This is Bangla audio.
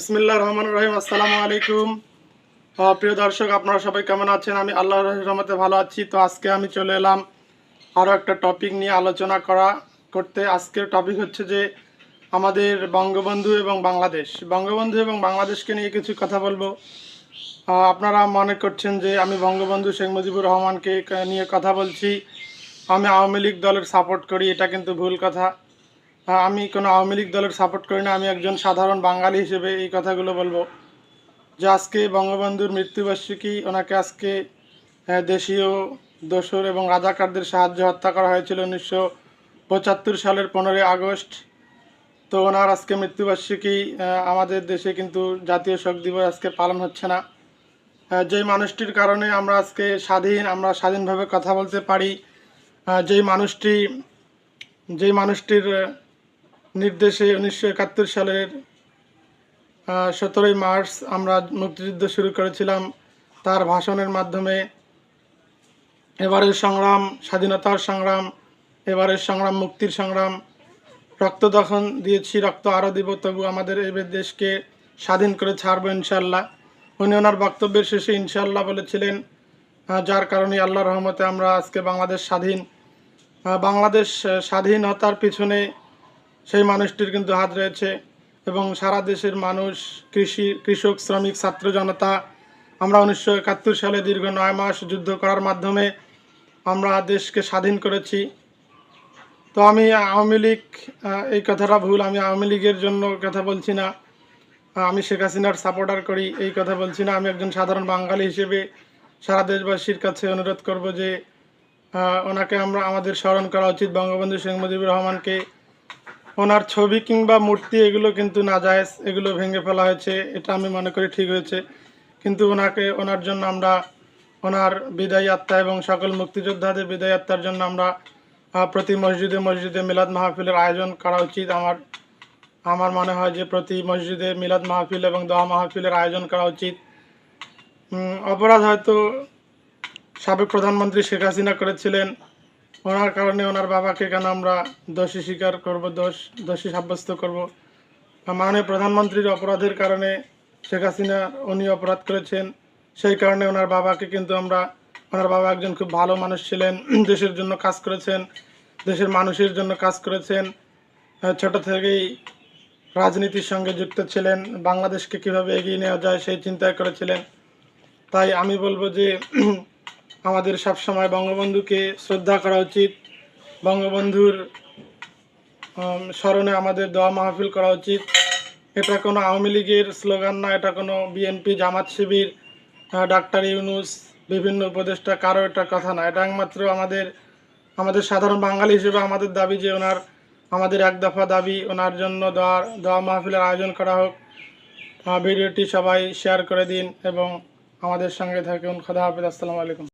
বিসমিল্লাহ রহমান রহিম আসসালামু আলাইকুম। আহ, প্রিয় দর্শক আপনারা সবাই কেমন আছেন? আমি আল্লাহর রহমতে ভালো আছি। তো আজকে আমি চলে এলাম আরও একটা টপিক নিয়ে আলোচনা করা করতে। আজকের টপিক হচ্ছে যে আমাদের বঙ্গবন্ধু এবং বাংলাদেশ। বঙ্গবন্ধু এবং বাংলাদেশকে নিয়ে কিছু কথা বলব। আপনারা মনে করছেন যে আমি বঙ্গবন্ধু শেখ মুজিবুর রহমানকে নিয়ে কথা বলছি। আমি আওয়ামী লীগ দলের সাপোর্ট করি এটা কিন্তু ভুল কথা। আমি কোনো আওয়ামী লীগ দলের সাপোর্ট করি না। আমি একজন সাধারণ বাঙালি হিসেবে এই কথাগুলো বলব। যে আজকে বঙ্গবন্ধুর মৃত্যুবার্ষিকী, ওনাকে আজকে দেশীয় দোসর এবং রাজাকারদের সাহায্যে হত্যা করা হয়েছিল উনিশশো পঁচাত্তর সালের পনেরোই আগস্ট। তো ওনার আজকে মৃত্যুবার্ষিকী আমাদের দেশে কিন্তু জাতীয় শোক দিবস আজকে পালন হচ্ছে না। যেই মানুষটির কারণে আমরা আজকে স্বাধীন, আমরা স্বাধীনভাবে কথা বলতে পারি। যেই মানুষটি, যেই মানুষটির নির্দেশে উনিশশো একাত্তর সালের সতেরোই মার্চ আমরা মুক্তিযুদ্ধ শুরু করেছিলাম। তার ভাষণের মাধ্যমে এবারের সংগ্রাম, স্বাধীনতার সংগ্রাম, এবারের সংগ্রাম, মুক্তির সংগ্রাম, রক্ত তখন দিয়েছি, রক্ত আরও দিব, তবু আমাদের এই দেশকে স্বাধীন করে ছাড়বো ইনশাল্লাহ উনি ওনার বক্তব্যের শেষে ইনশাল্লাহ বলেছিলেন যার কারণে আল্লাহ রহমতে আমরা আজকে বাংলাদেশ স্বাধীন বাংলাদেশ স্বাধীনতার পিছনে সেই মানুষটির কিন্তু হাত রয়েছে এবং সারা দেশের মানুষ, কৃষি, কৃষক, শ্রমিক, ছাত্র জনতা, আমরা উনিশশো একাত্তর সালে দীর্ঘ নয় মাস যুদ্ধ করার মাধ্যমে আমরা দেশকে স্বাধীন করেছি। তো আমি আওয়ামী লীগ এই কথাটা ভুল, আমি আওয়ামী লীগের জন্য কথা বলছি না। আমি শেখ হাসিনার সাপোর্টার করি, এই কথা বলছি না। আমি একজন সাধারণ বাঙালি হিসেবে সারা দেশবাসীর কাছে অনুরোধ করব যে ওনাকে আমরা আমাদের স্মরণ করা উচিত। বঙ্গবন্ধু শেখ মুজিবুর রহমানকে ওনার ছবি কিংবা মূর্তি, এগুলো কিন্তু নাজায়েজ, এগুলো ভেঙে ফেলা হয়েছে, এটা আমি মনে করি ঠিক হয়েছে। কিন্তু ওনাকে, ওনার জন্য আমরা, ওনার বিদায়ী আত্মা এবং সকল মুক্তিযোদ্ধাদের বিদায়ী আত্মার জন্য আমরা প্রতি মসজিদে মসজিদে মিলাদ মাহফিলের আয়োজন করা উচিত। আমার আমার মনে হয় যে প্রতি মসজিদে মিলাদ মাহফিল এবং দোয়া মাহফিলের আয়োজন করা উচিত। অপরাধ হয়তো সাবেক প্রধানমন্ত্রী শেখ হাসিনা করেছিলেন ওনার কারণে ওনার বাবাকে কেন আমরা দোষী স্বীকার করব, দোষ, দোষী সাব্যস্ত করব? মাননীয় প্রধানমন্ত্রীর অপরাধের কারণে শেখ হাসিনা উনি অপরাধ করেছেন, সেই কারণে ওনার বাবাকে কিন্তু আমরা, ওনার বাবা একজন খুব ভালো মানুষ ছিলেন, দেশের জন্য কাজ করেছেন, দেশের মানুষের জন্য কাজ করেছেন ছোট থেকেই রাজনীতির সঙ্গে যুক্ত ছিলেন, বাংলাদেশকে কীভাবে এগিয়ে নেওয়া যায় সেই চিন্তায় করেছিলেন। তাই আমি বলব যে আমাদের সবসময় বঙ্গবন্ধুকে শ্রদ্ধা করা উচিত। বঙ্গবন্ধুর স্মরণে আমাদের দোয়া মাহফিল করা উচিত। এটা কোনো আওয়ামী লীগের স্লোগান না, এটা কোনো বিএনপি জামাত শিবির ডাক্তার ইউনুস, বিভিন্ন উপদেষ্টা, কারও এটা কথা না। এটা একমাত্র আমাদের আমাদের সাধারণ বাঙালি হিসেবে আমাদের দাবি যে ওনার, আমাদের এক দফা দাবি, ওনার জন্য দোয়া দোয়া মাহফিলের আয়োজন করা হোক। ভিডিওটি সবাই শেয়ার করে দিন এবং আমাদের সঙ্গে থাকুন। খোদা হাফিজ। আসসালামু আলাইকুম।